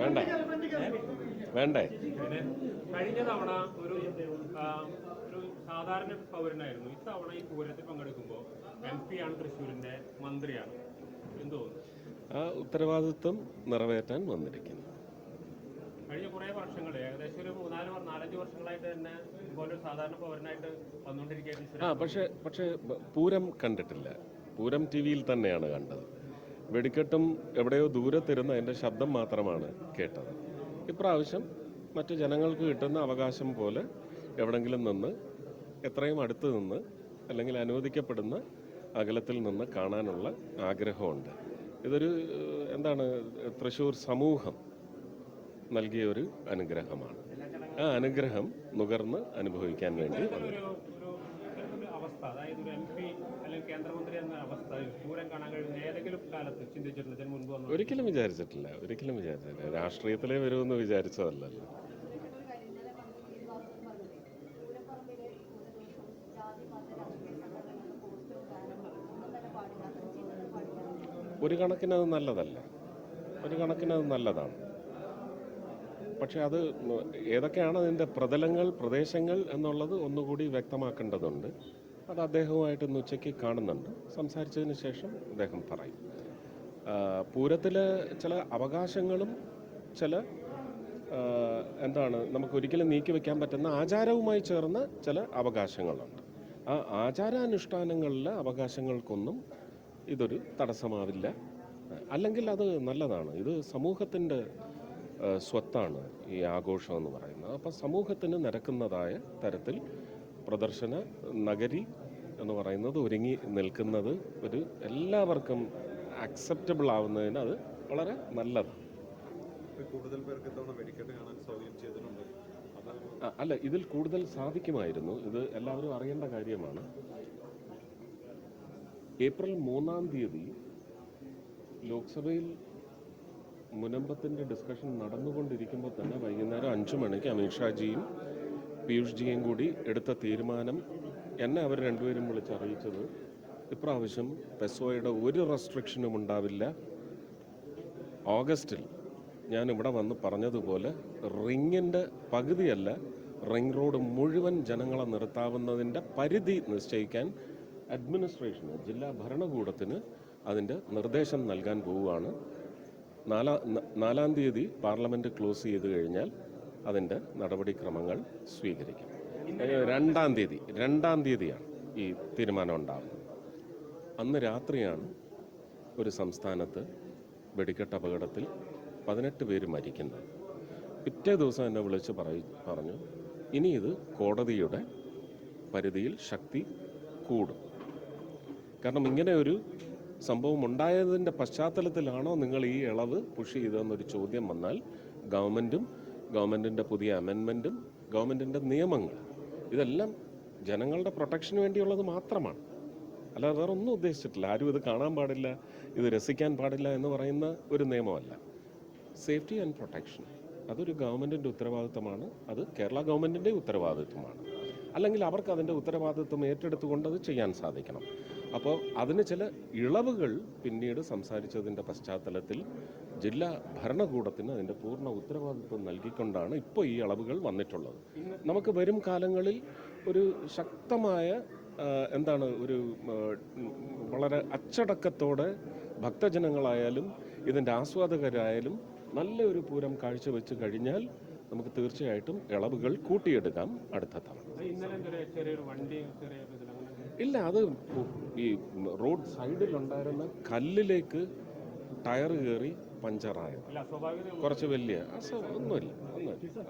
വേണ്ടേ? വേണ്ടേ? കഴിഞ്ഞ തവണ ഒരു ഒരു സാധാരണ പൗരനായിരുന്നു. ഇത്തവണ ഈ പൂരത്തിൽ പങ്കെടുക്കുമ്പോൾ എം പി ആണ് തൃശ്ശൂരിന്റെ മന്ത്രിയാണ്. എന്തോ ആ ഉത്തരവാദിത്വം നിറവേറ്റാൻ വന്നിരിക്കുന്നു. കഴിഞ്ഞ കുറേ വർഷങ്ങൾ ഏകദേശം ഒരു മൂന്നാൽ നാലഞ്ച് വർഷങ്ങളായിട്ട് തന്നെ ഇതുപോലെ സാധാരണ പൗരനായിട്ട് വന്നുകൊണ്ടിരിക്കുകയായിരുന്നു ആ പക്ഷേ പക്ഷേ പൂരം കണ്ടിട്ടില്ല. പൂരം ടി വിയിൽ തന്നെയാണ് കണ്ടത്. വെടിക്കെട്ടും എവിടെയോ ദൂരത്തിരുന്ന് അതിന്റെ ശബ്ദം മാത്രമാണ് കേട്ടത്. ഇപ്രാവശ്യം മറ്റ് ജനങ്ങൾക്ക് കിട്ടുന്ന അവകാശം പോലെ എവിടെങ്കിലും നിന്ന് എത്രയും അടുത്ത് നിന്ന് അല്ലെങ്കിൽ അനുവദിക്കപ്പെടുന്ന അകലത്തിൽ നിന്ന് കാണാനുള്ള ആഗ്രഹമുണ്ട്. ഇതൊരു എന്താണ് തൃശ്ശൂർ സമൂഹം നൽകിയ ഒരു അനുഗ്രഹമാണ്. ആ അനുഗ്രഹം നുകർന്ന് അനുഭവിക്കാൻ വേണ്ടി അവസ്ഥ. അതായത് ഒരു എം പി അല്ലെങ്കിൽ കേന്ദ്രമന്ത്രി എന്ന അവസ്ഥ ദൂരം കാണാൻ കഴിയുന്ന ഏതെങ്കിലും കാലത്ത് ചിന്തിച്ചിട്ടുണ്ട് ഇതിന് മുൻപ് വന്നു ഒരിക്കലും വിചാരിച്ചിട്ടില്ല. ഒരിക്കലും വിചാരിച്ചിട്ടില്ല. രാഷ്ട്രീയത്തിലേ വരുമെന്ന് വിചാരിച്ചതല്ലല്ലോ. ഒരു കണക്കിനത് നല്ലതല്ല. ഒരു കണക്കിന് അത് നല്ലതാണ്. പക്ഷെ അത് ഏതൊക്കെയാണ് അതിന്റെ പ്രതലങ്ങൾ പ്രദേശങ്ങൾ എന്നുള്ളത് ഒന്നുകൂടി വ്യക്തമാക്കേണ്ടതുണ്ട്. അത് അദ്ദേഹവുമായിട്ട് ഇന്ന് ഉച്ചയ്ക്ക് കാണുന്നുണ്ട്. സംസാരിച്ചതിന് ശേഷം അദ്ദേഹം പറയും. പൂരത്തിൽ ചില അവകാശങ്ങളും ചില എന്താണ് നമുക്ക് ഒരിക്കലും നീക്കി വെക്കാൻ പറ്റുന്ന ആചാരവുമായി ചേർന്ന ചില അവകാശങ്ങളുണ്ട്. ആ ആചാരാനുഷ്ഠാനങ്ങളിലെ അവകാശങ്ങൾക്കൊന്നും ഇതൊരു തടസ്സമാവില്ല. അല്ലെങ്കിൽ അത് നല്ലതാണ്. ഇത് സമൂഹത്തിന്റെ സ്വത്താണ് ഈ ആഘോഷം എന്ന് പറയുന്നത്. അപ്പം സമൂഹത്തിന് നിരക്കുന്നതായ തരത്തിൽ പ്രദർശന നഗരി എന്ന് പറയുന്നത് ഒരുങ്ങി നിൽക്കുന്നത് ഒരു എല്ലാവർക്കും അക്സെപ്റ്റബിൾ ആവുന്നതിന് അത് വളരെ നല്ലതാണ്. കൂടുതൽ പേർക്ക് ഇത്തവണ വെടിക്കെട്ട് കാണാൻ സൗകര്യം ചെയ്തിട്ടുണ്ട്. അല്ല ഇതിൽ കൂടുതൽ സാധിക്കുമായിരുന്നു. ഇത് എല്ലാവരും അറിയേണ്ട കാര്യമാണ്. ഏപ്രിൽ മൂന്നാം തീയതി ലോക്സഭയിൽ മുനമ്പത്തിന്റെ ഡിസ്കഷൻ നടന്നുകൊണ്ടിരിക്കുമ്പോൾ തന്നെ വൈകുന്നേരം അഞ്ചു മണിക്ക് അമിത്ഷാജിയും പീയൂഷ് ജിയും കൂടി എടുത്ത തീരുമാനം എന്നെ അവർ രണ്ടുപേരും വിളിച്ചറിയിച്ചത് ഇപ്രാവശ്യം പെസോയുടെ ഒരു റെസ്ട്രിക്ഷനും ഉണ്ടാവില്ല. ഓഗസ്റ്റിൽ ഞാൻ ഇവിടെ വന്ന് പറഞ്ഞതുപോലെ റിങ്ങിന്റെ പകുതിയല്ല റിംഗ് റോഡ് മുഴുവൻ ജനങ്ങളെ നിർത്താവുന്നതിന്റെ പരിധി നിശ്ചയിക്കാൻ അഡ്മിനിസ്ട്രേഷന് ജില്ലാ ഭരണകൂടത്തിന് അതിന്റെ നിർദ്ദേശം നൽകാൻ പോവുകയാണ്. നാലാം നാലാം തീയതി പാർലമെന്റ് ക്ലോസ് ചെയ്ത് കഴിഞ്ഞാൽ അതിന്റെ നടപടിക്രമങ്ങൾ സ്വീകരിക്കും. രണ്ടാം തീയതി രണ്ടാം തീയതിയാണ് ഈ തീരുമാനം ഉണ്ടാകുന്നത് അന്ന് രാത്രിയാണ് ഒരു സംസ്ഥാനത്ത് വെടിക്കെട്ട് അപകടത്തിൽ പതിനെട്ട് പേര് മരിക്കുന്നത്. പിറ്റേ ദിവസം എന്നെ വിളിച്ച് പറഞ്ഞു ഇനി ഇത് കോടതിയുടെ പരിധിയിൽ ശക്തി കൂടും. കാരണം ഇങ്ങനെ ഒരു സംഭവം ഉണ്ടായതിന്റെ പശ്ചാത്തലത്തിലാണോ നിങ്ങൾ ഈ ഇളവ് പുഷ് ചെയ്തതെന്നൊരു ചോദ്യം വന്നാൽ ഗവൺമെന്റും ഗവൺമെന്റിന്റെ പുതിയ അമെൻമെന്റും ഗവൺമെന്റിന്റെ നിയമങ്ങൾ ഇതെല്ലാം ജനങ്ങളുടെ പ്രൊട്ടക്ഷന് വേണ്ടിയുള്ളത് മാത്രമാണ്. അല്ലാതെ വേറെ ഒന്നും ഉദ്ദേശിച്ചിട്ടില്ല. ആരും ഇത് കാണാൻ പാടില്ല ഇത് രസിക്കാൻ പാടില്ല എന്ന് പറയുന്ന ഒരു നിയമമല്ല. സേഫ്റ്റി ആൻഡ് പ്രൊട്ടക്ഷൻ അതൊരു ഗവൺമെന്റിന്റെ ഉത്തരവാദിത്തമാണ് അത് കേരള ഗവൺമെന്റിന്റെ ഉത്തരവാദിത്തമാണ് അല്ലെങ്കിൽ അവർക്ക് അതിന്റെ ഉത്തരവാദിത്വം ഏറ്റെടുത്തുകൊണ്ട് അത് ചെയ്യാൻ സാധിക്കണം. അപ്പോൾ അതിന് ചില ഇളവുകൾ പിന്നീട് സംസാരിച്ചതിന്റെ പശ്ചാത്തലത്തിൽ ജില്ലാ ഭരണകൂടത്തിന് അതിന്റെ പൂർണ ഉത്തരവാദിത്വം നൽകിക്കൊണ്ടാണ് ഇപ്പോൾ ഈ ഇളവുകൾ വന്നിട്ടുള്ളത്. നമുക്ക് വരും കാലങ്ങളിൽ ഒരു ശക്തമായ എന്താണ് ഒരു വളരെ അച്ചടക്കത്തോടെ ഭക്തജനങ്ങളായാലും ഇതിന്റെ ആസ്വാദകരായാലും നല്ലൊരു പൂരം കാഴ്ചവെച്ച് കഴിഞ്ഞാൽ നമുക്ക് തീർച്ചയായിട്ടും ഇളവുകൾ കൂട്ടിയെടുക്കാം അടുത്ത തവണ. ഇല്ല അത് ഈ റോഡ് സൈഡിലുണ്ടായിരുന്ന കല്ലിലേക്ക് ടയർ കയറി പഞ്ചറായത്. കുറച്ച് വലിയ ഒന്നുമില്ല ഒന്നുമില്ല.